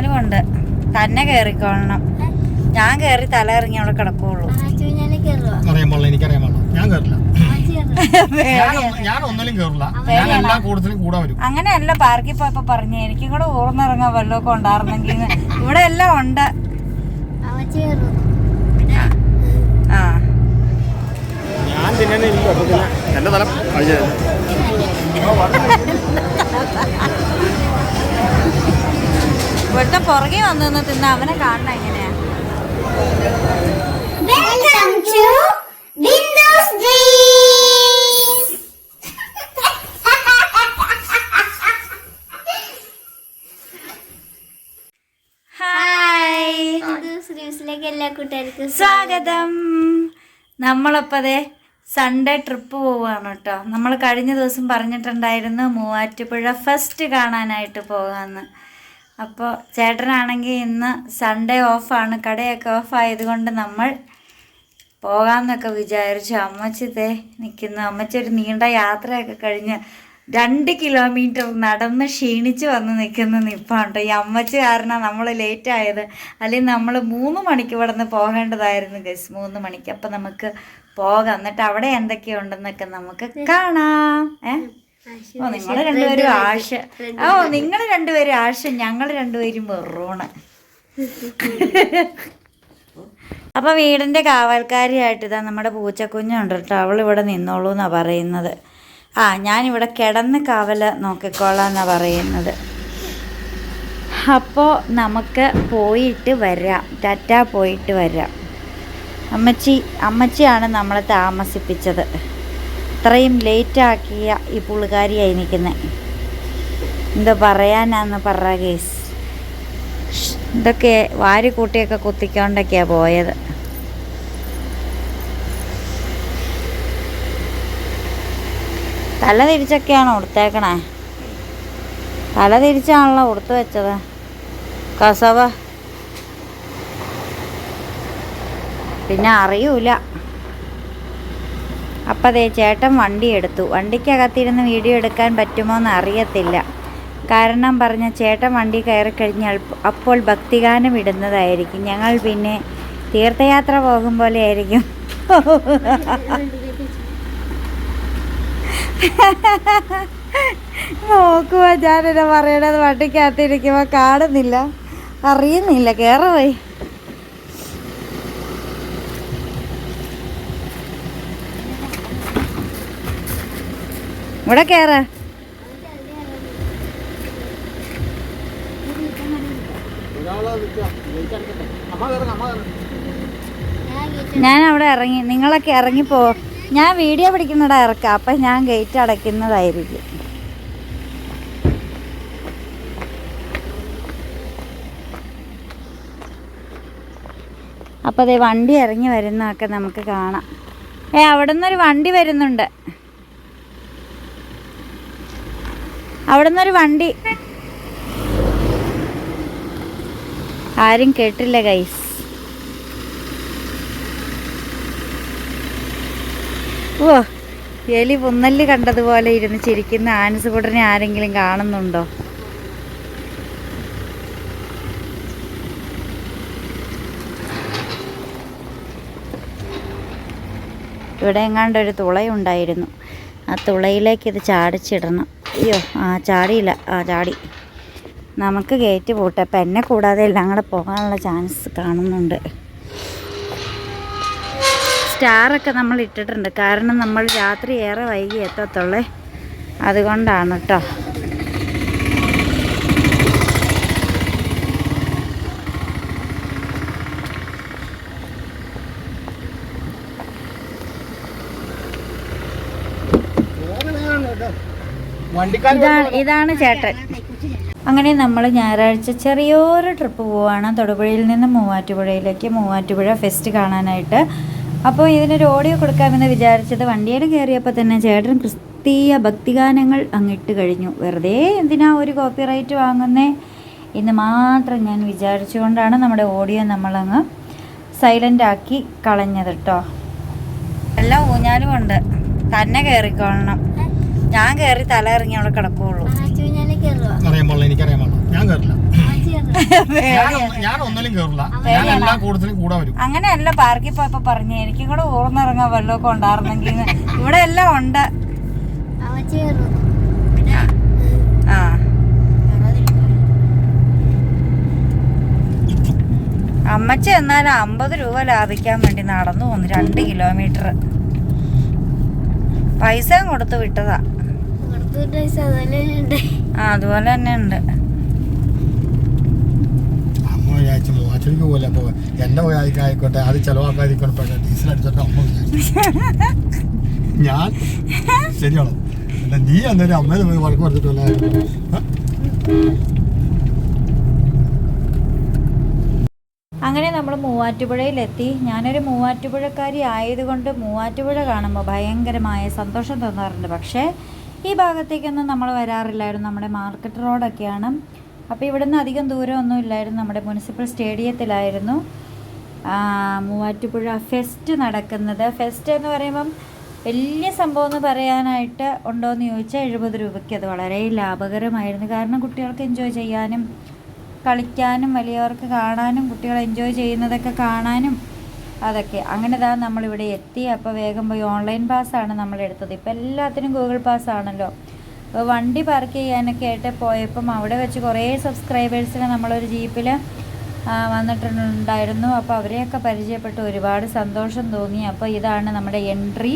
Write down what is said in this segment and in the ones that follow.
ഊഞ്ഞാലും ഉണ്ട്. തന്നെ കയറിക്കൊള്ളണം ഞാൻ കേറി തല ഇറങ്ങി അവിടെ കിടക്കുള്ളൂ. ഞാൻ കയറില്ല ഞാൻ ഒന്ന- ഞാൻ ഒന്നിലും ഞാൻ എല്ലാ കൂടുതലും കൂടെ വരും. അങ്ങനെയല്ല പാർക്കിൽ പോയപ്പോ പറഞ്ഞു എനിക്കും കൂടെ ഊർന്നിറങ്ങാൻ വല്ലതൊക്കെ ഉണ്ടായിരുന്നെങ്കിൽ ഇവിടെ എല്ലാം ഉണ്ട്. ആ. ഞാൻ തിന്നെ എന്റെ തല ഇവിടുത്തെ പുറകെ വന്നു നിന്ന് തിന്ന അവനെ കാണണം എങ്ങനെയാ? എല്ലാ കൂട്ടുകാർക്കും സ്വാഗതം. നമ്മളപ്പതേ സൺഡേ ട്രിപ്പ് പോവാണ് കേട്ടോ നമ്മൾ കഴിഞ്ഞ ദിവസം പറഞ്ഞിട്ടുണ്ടായിരുന്നു മൂവാറ്റുപുഴ ഫസ്റ്റ് കാണാനായിട്ട് പോകാമെന്ന് അപ്പോൾ ചേട്ടനാണെങ്കിൽ ഇന്ന് സൺഡേ ഓഫാണ് കടയൊക്കെ ഓഫായതുകൊണ്ട് നമ്മൾ പോകാമെന്നൊക്കെ വിചാരിച്ചു. അമ്മച്ചിതേ നിൽക്കുന്നു അമ്മച്ചി ഒരു നീണ്ട യാത്രയൊക്കെ കഴിഞ്ഞ് രണ്ട് കിലോമീറ്റർ നടന്ന് ക്ഷീണിച്ച് വന്ന് നിൽക്കുന്ന നിപ്പാണ് ഈ അമ്മച്ചി കാരണം നമ്മൾ ലേറ്റ് ആയത്. അല്ലെങ്കിൽ നമ്മൾ മൂന്ന് മണിക്ക് ഇവിടെ നിന്ന് പോകേണ്ടതായിരുന്നു ഗസ് മൂന്ന് മണിക്ക്. അപ്പം നമുക്ക് പോകാം. എന്നിട്ട് അവിടെ എന്തൊക്കെയുണ്ടെന്നൊക്കെ നമുക്ക് കാണാം. ഏ? ഓ നിങ്ങൾ രണ്ടുപേരും ആശ ഓ നിങ്ങൾ രണ്ടുപേരും ആശ ഞങ്ങൾ രണ്ടുപേരും വെറൂണ്. അപ്പോൾ വീടിന്റെ കാവൽക്കാരിയായിട്ട് ഇതാ നമ്മുടെ പൂച്ചക്കുഞ്ഞുണ്ട് കേട്ടോ. അവൾ ഇവിടെ നിന്നോളൂ എന്നാണ് പറയുന്നത്. ആ ഞാനിവിടെ കിടന്ന് കാവൽ നോക്കിക്കോളാം എന്നാണ് പറയുന്നത്. അപ്പോൾ നമുക്ക് പോയിട്ട് വരാം. ടാറ്റ പോയിട്ട് വരാം. അമ്മച്ചി അമ്മച്ചിയാണ് നമ്മളെ താമസിപ്പിച്ചത്. ഇത്രയും ലേറ്റാക്കിയ ഈ പുള്ളിക്കാരിയായി നിൽക്കുന്നത് എന്താ പറയാനാന്ന് പറ കേസ് ഇതൊക്കെ വാരിക്കൂട്ടിയൊക്കെ കുത്തിക്കൊണ്ടൊക്കെയാണ് പോയത്. തല തിരിച്ചൊക്കെയാണോ കൊടുത്തേക്കണേ തല തിരിച്ചാണല്ലോ കൊടുത്തു വെച്ചത്. കസവ. പിന്നെ അറിയൂല. അപ്പം അതേ ചേട്ടൻ വണ്ടി എടുത്തു. വണ്ടിക്കകത്തിരുന്ന് വീഡിയോ എടുക്കാൻ പറ്റുമോ എന്ന് അറിയത്തില്ല. കാരണം പറഞ്ഞ ചേട്ടൻ വണ്ടി കയറി കഴിഞ്ഞാൽ അപ്പോൾ ഭക്തിഗാനം ഇടുന്നതായിരിക്കും. ഞങ്ങൾ പിന്നെ തീർത്ഥയാത്ര പോകും പോലെ ആയിരിക്കും. നോക്കുവാ ഞാനെന്നെ പറയണത് വണ്ടിക്കകത്തിരിക്കുമ്പോൾ കാണുന്നില്ല. അറിയുന്നില്ല കയറി ഇവിടെ കയറ ഞാൻ അവിടെ ഇറങ്ങി നിങ്ങളൊക്കെ ഇറങ്ങിപ്പോ ഞാൻ വീഡിയോ പിടിക്കുന്നിട ഇറക്കാം അപ്പം ഞാൻ ഗേറ്റ് അടയ്ക്കുന്നതായിരിക്കും. അപ്പോൾ അതേ വണ്ടി ഇറങ്ങി വരുന്നതൊക്കെ നമുക്ക് കാണാം. ഏ അവിടെ നിന്നൊരു വണ്ടി വരുന്നുണ്ട്. അവിടെ നിന്നൊരു വണ്ടി. ആരും കേട്ടില്ല ഗൈസ് ഓ എലി പുന്നല്ലി കണ്ടതുപോലെ ഇരുന്ന് ചിരിക്കുന്ന ആൻസുകുടനെ ആരെങ്കിലും കാണുന്നുണ്ടോ? ഇവിടെ എങ്ങാണ്ട് ഒരു തുളയുണ്ടായിരുന്നു. ആ തുളയിലേക്ക് ഇത് ചാടിച്ചിടണം. അയ്യോ ആ ചാടിയില്ല. ആ ചാടി. നമുക്ക് ഗേറ്റ് പൂട്ടെ. അപ്പം എന്നെ കൂടാതെ എല്ലാം കൂടെ പോകാനുള്ള ചാൻസ് കാണുന്നുണ്ട്. സ്റ്റാറൊക്കെ നമ്മൾ ഇട്ടിട്ടുണ്ട്. കാരണം നമ്മൾ രാത്രി ഏറെ വൈകി എത്തത്തുള്ളേ. അതുകൊണ്ടാണ് കേട്ടോ ഇതാണ് ഇതാണ് ചേട്ടൻ. അങ്ങനെ നമ്മൾ ഞായറാഴ്ച ചെറിയൊരു ട്രിപ്പ് പോവാണ്. തൊടുപുഴയിൽ നിന്ന് മൂവാറ്റുപുഴയിലേക്ക് മൂവാറ്റുപുഴ ഫെസ്റ്റ് കാണാനായിട്ട്. അപ്പോൾ ഇതിനൊരു ഓഡിയോ കൊടുക്കാമെന്ന് വിചാരിച്ചത് വണ്ടിയിൽ കയറിയപ്പോൾ തന്നെ ചേട്ടൻ ക്രിസ്തീയ ഭക്തിഗാനങ്ങൾ അങ്ങിട്ട് കഴിഞ്ഞു. വെറുതെ എന്തിനാ ഒരു കോപ്പിറൈറ്റ് വാങ്ങുന്നേ? എന്ന് മാത്രം ഞാൻ വിചാരിച്ചുകൊണ്ടാണ് നമ്മുടെ ഓഡിയോ നമ്മളങ്ങ് സൈലന്റ് ആക്കി കളഞ്ഞത് കേട്ടോ എല്ലാം ഊഞ്ഞാലും ഉണ്ട്. തന്നെ കയറിക്കൊള്ളണം ഞാൻ കയറി തല ഇറങ്ങി അവിടെ കിടക്കുള്ളൂ. അറിയാൻ പാടില്ല എനിക്കറിയാൻ പാടില്ല ഞാൻ കയറില്ല ഞാൻ ഞാൻ ഒന്നിലും കേറില്ല. ഞാൻ എല്ലാ കൂട്ടത്തിലും കൂടെ വരും. അങ്ങനെയല്ല പാർക്കിൽ പോയപ്പോ പറഞ്ഞു എനിക്കും കൂടെ ഊർന്നിറങ്ങാൻ വല്ലതൊക്കെ ഉണ്ടായിരുന്നെങ്കിൽ ഇവിടെ എല്ലാം ഉണ്ട്. ആ. അമ്മച്ചി എന്നാലും അമ്പത് രൂപ ലാഭിക്കാൻ വേണ്ടി നടന്നു പോന്നു രണ്ട് കിലോമീറ്റർ. പൈസയും കൊടുത്ത് വിട്ടതാ. പൈസ അതുപോലെ ആ അതുപോലെ തന്നെ ഉണ്ട്. അമ്മ വിചാരിച്ചു മൂവാച്ചടിക്ക് പോലെ അപ്പൊ എന്റെ പോയി ആയിക്കോട്ടെ അത് ചെലവാക്കാതിരിക്കോട്ടെ ഡീസൽ അടിച്ചിട്ട് അമ്മ വിചാരിച്ചു. ഞാൻ? ശരിയാണോ? അല്ല നീ അന്നേരം അമ്മേനെ പോയി വഴക്ക് പറഞ്ഞിട്ടല്ല അങ്ങനെ നമ്മൾ മൂവാറ്റുപുഴയിലെത്തി. ഞാനൊരു മൂവാറ്റുപുഴക്കാരി ആയതുകൊണ്ട് മൂവാറ്റുപുഴ കാണുമ്പോൾ ഭയങ്കരമായ സന്തോഷം തോന്നാറുണ്ട്. പക്ഷേ ഈ ഭാഗത്തേക്കൊന്നും നമ്മൾ വരാറില്ലായിരുന്നു. നമ്മുടെ മാർക്കറ്റ് റോഡൊക്കെയാണ്. അപ്പോൾ ഇവിടുന്ന് അധികം ദൂരമൊന്നും ഇല്ലായിരുന്നു. നമ്മുടെ മുനിസിപ്പൽ സ്റ്റേഡിയത്തിലായിരുന്നു. മൂവാറ്റുപുഴ ഫെസ്റ്റ് നടക്കുന്നത്. ഫെസ്റ്റ് എന്ന് പറയുമ്പം വലിയ സംഭവം എന്ന് പറയാനായിട്ട് ഉണ്ടോയെന്ന് ചോദിച്ചാൽ എഴുപത് രൂപയ്ക്ക് അത് വളരെ ലാഭകരമായിരുന്നു. കാരണം കുട്ടികൾക്ക് എൻജോയ് ചെയ്യാനും കളിക്കാനും വലിയവർക്ക് കാണാനും കുട്ടികൾ എൻജോയ് ചെയ്യുന്നതൊക്കെ കാണാനും അതൊക്കെ. അങ്ങനെ ഇതാ നമ്മളിവിടെ എത്തി. അപ്പോൾ വേഗം പോയി ഓൺലൈൻ പാസ്സാണ് നമ്മൾ എടുത്തത്. ഇപ്പോൾ എല്ലാത്തിനും ഗൂഗിൾ പാസ് ആണല്ലോ. അപ്പോൾ വണ്ടി പാർക്ക് ചെയ്യാനൊക്കെ ആയിട്ട് പോയപ്പം അവിടെ വെച്ച് കുറേ സബ്സ്ക്രൈബേഴ്സിനെ നമ്മളൊരു ജീപ്പിൽ വന്നിട്ടുണ്ടായിരുന്നു. അപ്പോൾ അവരെയൊക്കെ പരിചയപ്പെട്ട് ഒരുപാട് സന്തോഷം തോന്നി. അപ്പോൾ ഇതാണ് നമ്മുടെ എൻട്രി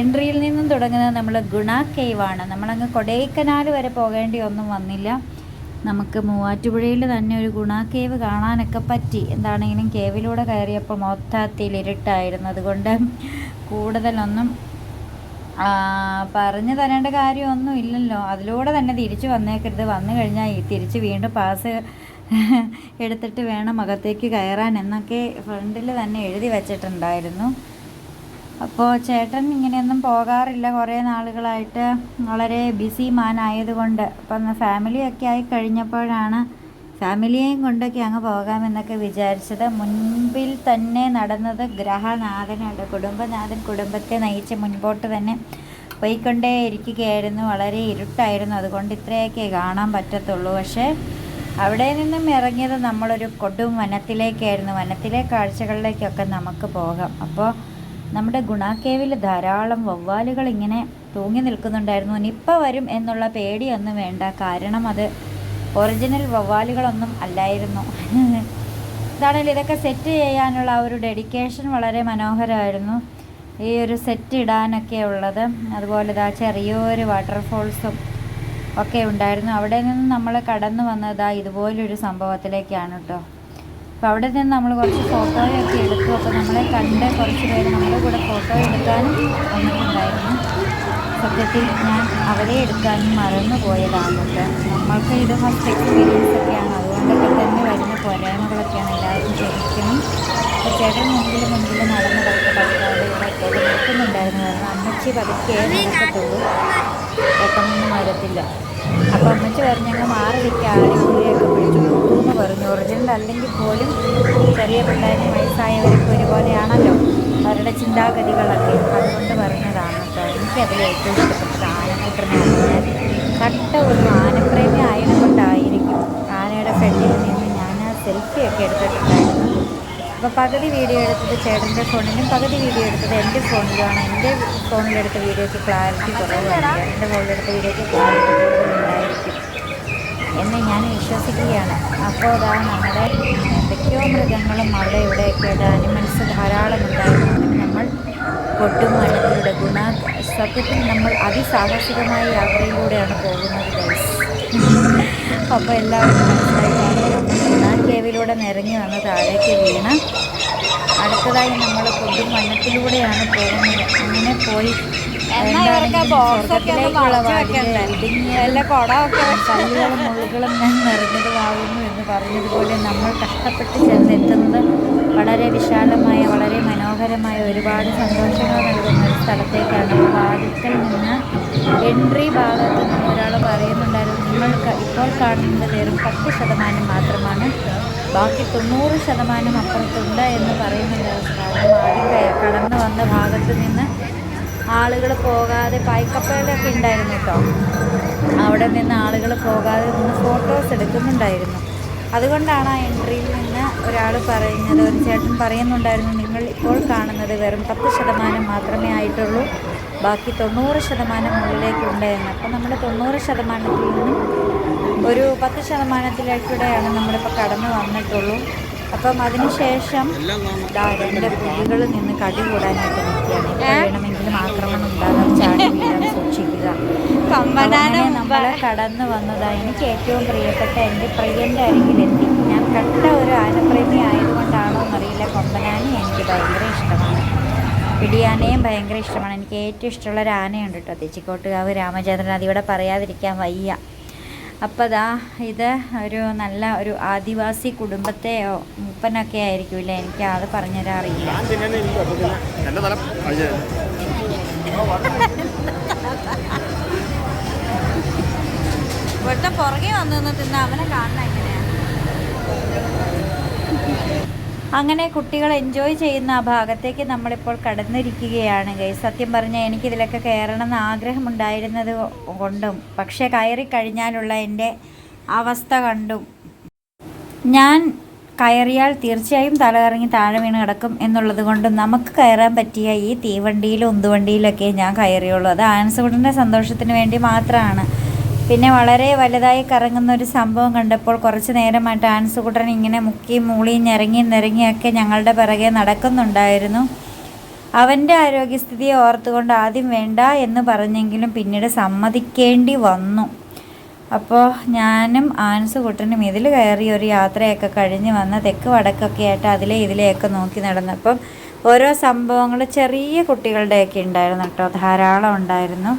എൻട്രിയിൽ നിന്നും തുടങ്ങുന്നത് നമ്മൾ ഗുണ കേവാണ് നമ്മളങ്ങ് കൊടൈക്കനാൽ വരെ പോകേണ്ടി ഒന്നും വന്നില്ല. നമുക്ക് മൂവാറ്റുപുഴയിൽ തന്നെ ഒരു ഗുണ കേവ് കാണാനൊക്കെ പറ്റി. എന്താണെങ്കിലും കേവിലൂടെ കയറിയപ്പോൾ മൊത്തത്തിൽ ഇരുട്ടായിരുന്നു അതുകൊണ്ട് കൂടുതലൊന്നും പറഞ്ഞു തരേണ്ട കാര്യമൊന്നും ഇല്ലല്ലോ. അതിലൂടെ തന്നെ തിരിച്ചു വന്നേക്കരുത്. വന്നു കഴിഞ്ഞാൽ തിരിച്ച് വീണ്ടും പാസ് എടുത്തിട്ട് വേണം അകത്തേക്ക് കയറാൻ എന്നൊക്കെ ഫ്രണ്ടിൽ തന്നെ എഴുതി വച്ചിട്ടുണ്ടായിരുന്നു. അപ്പോൾ ചേട്ടൻ ഇങ്ങനെയൊന്നും പോകാറില്ല കുറേ നാളുകളായിട്ട്. വളരെ ബിസി മാൻ ആയതുകൊണ്ട്. അപ്പം ഫാമിലിയൊക്കെ ആയി കഴിഞ്ഞപ്പോഴാണ് ഫാമിലിയെയും കൊണ്ടൊക്കെ അങ്ങ് പോകാമെന്നൊക്കെ വിചാരിച്ചത്. മുൻപിൽ തന്നെ നടന്നത് ഗ്രഹനാഥനാണ്. കുടുംബനാഥൻ കുടുംബത്തെ നയിച്ച് മുൻപോട്ട് തന്നെ പോയിക്കൊണ്ടേ ഇരിക്കുകയായിരുന്നു വളരെ ഇരുട്ടായിരുന്നു. അതുകൊണ്ട് ഇത്രയൊക്കെ കാണാൻ പറ്റത്തുള്ളൂ. പക്ഷേ അവിടെ നിന്നും ഇറങ്ങിയത് നമ്മളൊരു കൊടും വനത്തിലേക്കായിരുന്നു. വനത്തിലെ കാഴ്ചകളിലേക്കൊക്കെ നമുക്ക് പോകാം. അപ്പോൾ നമ്മുടെ ഗുണാക്കേവിൽ ധാരാളം വവ്വാലുകൾ ഇങ്ങനെ തൂങ്ങി നിൽക്കുന്നുണ്ടായിരുന്നു. നിപ്പ വരും എന്നുള്ള പേടിയൊന്നും വേണ്ട. കാരണം അത് ഒറിജിനൽ വവ്വാലുകളൊന്നും അല്ലായിരുന്നു. ഇതാണെങ്കിൽ ഇതൊക്കെ സെറ്റ് ചെയ്യാനുള്ള ആ ഒരു ഡെഡിക്കേഷൻ വളരെ മനോഹരമായിരുന്നു. ഈ ഒരു സെറ്റ് ഇടാനൊക്കെ ഉള്ളത്. അതുപോലെ ഇതാ ചെറിയൊരു വാട്ടർഫോൾസും ഒക്കെ ഉണ്ടായിരുന്നു. അവിടെ നിന്ന് നമ്മൾ കടന്നു വന്നത് ഇതുപോലൊരു സംഭവത്തിലേക്കാണ് കേട്ടോ അപ്പോൾ അവിടെ നിന്ന് നമ്മൾ കുറച്ച് ഫോട്ടോയൊക്കെ എടുത്തു. അപ്പോൾ നമ്മളെ കണ്ട് കുറച്ച് പേര് നമ്മുടെ കൂടെ ഫോട്ടോ എടുക്കാനും വന്നിട്ടുണ്ടായിരുന്നു. സത്യത്തിൽ ഞാൻ അവരെ എടുക്കാനും മറന്നു പോയതാണ് നമ്മൾക്ക് ഇത് ഫസ്റ്റ് എക്സ്പീരിയൻസ് ഒക്കെയാണ്. അതുകൊണ്ടൊക്കെ തന്നെ വരുന്ന പോരായ്മകളൊക്കെയാണ് എല്ലാവരും ക്ഷമിക്കണം അപ്പോൾ ചേട്ടൻ മുമ്പിൽ മുമ്പിൽ നടന്ന് കളിക്കാതെ ഇവിടെ ഒക്കെ നിൽക്കുന്നുണ്ടായിരുന്നു കാരണം അമ്മച്ചി പതുക്കെ നടക്കത്തുള്ളൂ. പെട്ടെന്നൊന്നും വരത്തില്ല. അപ്പോൾ അമ്മച്ചി പറഞ്ഞു ഞങ്ങൾ മാറി നിൽക്കുക. ആരും കൂടിയൊക്കെ പിടിച്ചു പറഞ്ഞു. ഒറിജിനൽ അല്ലെങ്കിൽ പോലും ചെറിയ പിള്ളേരും വയസ്സായവർക്ക് ഒരുപോലെയാണല്ലോ. അവരുടെ ചിന്താഗതികളൊക്കെ. അതുകൊണ്ട് പറഞ്ഞതാണ് കേട്ടോ. എനിക്കതിൽ ഏറ്റവും ഇഷ്ടപ്പെട്ടത് ആനക്കൂട്ടനാണ് കട്ട ഒരു ആനപ്രേമി ആയതുകൊണ്ടായിരിക്കും ആനയുടെ ഫ്രണ്ടിൽ നിന്ന് ഞാൻ ആ സെൽഫിയൊക്കെ എടുത്തിട്ടുണ്ടായിരുന്നു അപ്പോൾ പകുതി വീഡിയോ എടുത്തത് ചേട്ടന്റെ ഫോണിലും പകുതി വീഡിയോ എടുത്തത് എന്റെ ഫോണിലുമാണ്. എന്റെ ഫോണിലെടുത്ത വീഡിയോയ്ക്ക് ക്ലാരിറ്റി കുറവാണ് എന്റെ ഫോണിലെടുത്ത വീഡിയോയ്ക്ക് ക്ലാരിറ്റി കൂടുതലുണ്ടായിരിക്കും എന്ന് ഞാൻ വിശ്വസിക്കുകയാണ്. അപ്പോൾ അതാ നമ്മുടെ എന്തൊക്കെയോ മൃഗങ്ങളും അവിടെ ഇവിടെയൊക്കെ ആയിട്ട് ആനിമൽസ് ധാരാളം ഉണ്ടായിരുന്നു. നമ്മൾ കൊട്ടുമണത്തിലൂടെ ഗുണ സത്യത്തിൽ നമ്മൾ അതിസാഹസികമായ യാത്രയിലൂടെയാണ് പോകുന്നത് ഗൈസ് അപ്പോൾ എല്ലാവർക്കും മനസ്സിലായി. ഗുണ കേവിലൂടെ നിറഞ്ഞു വന്ന് താഴേക്ക് വീണ്. അടുത്തതായി നമ്മൾ കൊടും വനത്തിലൂടെയാണ് പോകുന്നത്. അങ്ങനെ പോയി വാതിൽ ഇടുങ്ങിയ കല്ലുകളും മുള്ളുകളും ഞാൻ നിറഞ്ഞതുമാകുന്നു എന്ന് പറഞ്ഞതുപോലെ നമ്മൾ കഷ്ടപ്പെട്ട് ചെന്നെത്തുന്നത് വളരെ വിശാലമായ വളരെ മനോഹരമായ ഒരുപാട് സന്തോഷങ്ങൾ നൽകുന്ന ഒരു സ്ഥലത്തേക്കാണ്. അപ്പോൾ നിന്ന് എൻട്രി ഭാഗത്ത് നിന്ന് ഒരാൾ പറയുന്നുണ്ടായിരുന്നു നിങ്ങൾ ഇപ്പോൾ കാണുന്നത് വെറും പത്ത് ശതമാനം മാത്രമാണ്. ബാക്കി തൊണ്ണൂറ് ശതമാനം അപ്പുറത്തുണ്ട് എന്ന് പറയുന്നില്ല കാരണം ആദ്യം കടന്നു വന്ന ഭാഗത്ത് നിന്ന് ആളുകൾ പോകാതെ പായ്ക്കപ്പേലൊക്കെ ഉണ്ടായിരുന്നു കേട്ടോ. അവിടെ നിന്ന് ആളുകൾ പോകാതെ നിന്ന് ഫോട്ടോസ് എടുക്കുന്നുണ്ടായിരുന്നു. അതുകൊണ്ടാണ് ആ എൻട്രിയിൽ നിന്ന് ഒരാൾ പറയുന്നത് ഒരു ചേട്ടൻ പറയുന്നുണ്ടായിരുന്നു നിങ്ങൾ ഇപ്പോൾ കാണുന്നത് വെറും പത്ത് ശതമാനം മാത്രമേ ആയിട്ടുള്ളൂ. ബാക്കി തൊണ്ണൂറ് ശതമാനം മുകളിലേക്കുണ്ട് എന്ന്. നമ്മൾ തൊണ്ണൂറ് ശതമാനത്തിൽ നിന്നും ഒരു പത്ത് ശതമാനത്തിലേക്കൂടെയാണ് നമ്മളിപ്പോൾ കടന്നു വന്നിട്ടുള്ളൂ. അപ്പം അതിനുശേഷം രണ്ട് പുലികൾ നിന്ന് കടി കൂടാനായിട്ട് നിൽക്കുകയാണ്. വേണമെങ്കിലും ആക്രമണം ഉണ്ടാകാൻ ചാടി വീഴാൻ സൂക്ഷിക്കുക. അങ്ങനെ നമ്മൾ കടന്നു വന്നതാണ് എനിക്ക് ഏറ്റവും പ്രിയപ്പെട്ട എന്റെ പ്രിയന്റെ അരികിലെത്തി ഞാൻ കട്ട ഒരു ആനപ്രേമി ആയതുകൊണ്ടാണോ എന്നറിയില്ല. കൊമ്പനാനെ എനിക്ക് ഭയങ്കര ഇഷ്ടമാണ്. പിടിയാനയും ഭയങ്കര ഇഷ്ടമാണ്. എനിക്ക് ഏറ്റവും ഇഷ്ടമുള്ള ഒരു ആനയുണ്ട് കേട്ടോ. തെച്ചിക്കോട്ടുകാവ് രാമചന്ദ്രൻ. അതിവിടെ പറയാതിരിക്കാൻ വയ്യ. അപ്പോൾ അതാ ഇത് ഒരു നല്ല ഒരു ആദിവാസി കുടുംബത്തെയോ മൂപ്പനൊക്കെ ആയിരിക്കില്ല എനിക്ക് അത് പറഞ്ഞുതരാൻ അറിയില്ല. ഇവിടുത്തെ പുറകെ വന്നു നിന്ന് തിന്ന അവനെ കാണണം എങ്ങനെയാ? അങ്ങനെ കുട്ടികൾ എൻജോയ് ചെയ്യുന്ന ആ ഭാഗത്തേക്ക് നമ്മളിപ്പോൾ കടന്നിരിക്കുകയാണ് ഗൈ സത്യം പറഞ്ഞാൽ എനിക്കിതിലൊക്കെ കയറണം എന്ന് ആഗ്രഹമുണ്ടായിരുന്നത് കൊണ്ടും പക്ഷേ കയറി കഴിഞ്ഞാലുള്ള എന്റെ അവസ്ഥ കണ്ടും. ഞാൻ കയറിയാൽ തീർച്ചയായും തലകറങ്ങി താഴെ വീണ് കിടക്കും എന്നുള്ളത് കൊണ്ടും നമുക്ക് കയറാൻ പറ്റിയ ഈ തീവണ്ടിയിലും ഉന്തുവണ്ടിയിലൊക്കെ ഞാൻ കയറിയുള്ളൂ. അത് ആൻസുകുട്ടന്റെ സന്തോഷത്തിന് വേണ്ടി മാത്രമാണ് പിന്നെ വളരെ വലുതായി കറങ്ങുന്ന ഒരു സംഭവം കണ്ടപ്പോൾ കുറച്ച് നേരമായിട്ട് ആൻസുകുട്ടൻ ഇങ്ങനെ മുക്കി മൂളി ഞെരങ്ങി നിരങ്ങിയൊക്കെ ഞങ്ങളുടെ പിറകെ നടക്കുന്നുണ്ടായിരുന്നു. അവന്റെ ആരോഗ്യസ്ഥിതിയെ ഓർത്തുകൊണ്ട് ആദ്യം വേണ്ട എന്ന് പറഞ്ഞെങ്കിലും പിന്നീട് സമ്മതിക്കേണ്ടി വന്നു. അപ്പോൾ ഞാനും ആൻസ് കുട്ടനും ഇതിൽ കയറി ഒരു യാത്രയൊക്കെ കഴിഞ്ഞ് വന്ന് തെക്ക് വടക്കൊക്കെ ആയിട്ട് അതിലെ ഇതിലെയൊക്കെ നോക്കി നടന്നപ്പം ഓരോ സംഭവങ്ങൾ ചെറിയ കുട്ടികളുടെയൊക്കെ ഉണ്ടായിരുന്നു കേട്ടോ. ധാരാളം ഉണ്ടായിരുന്നു.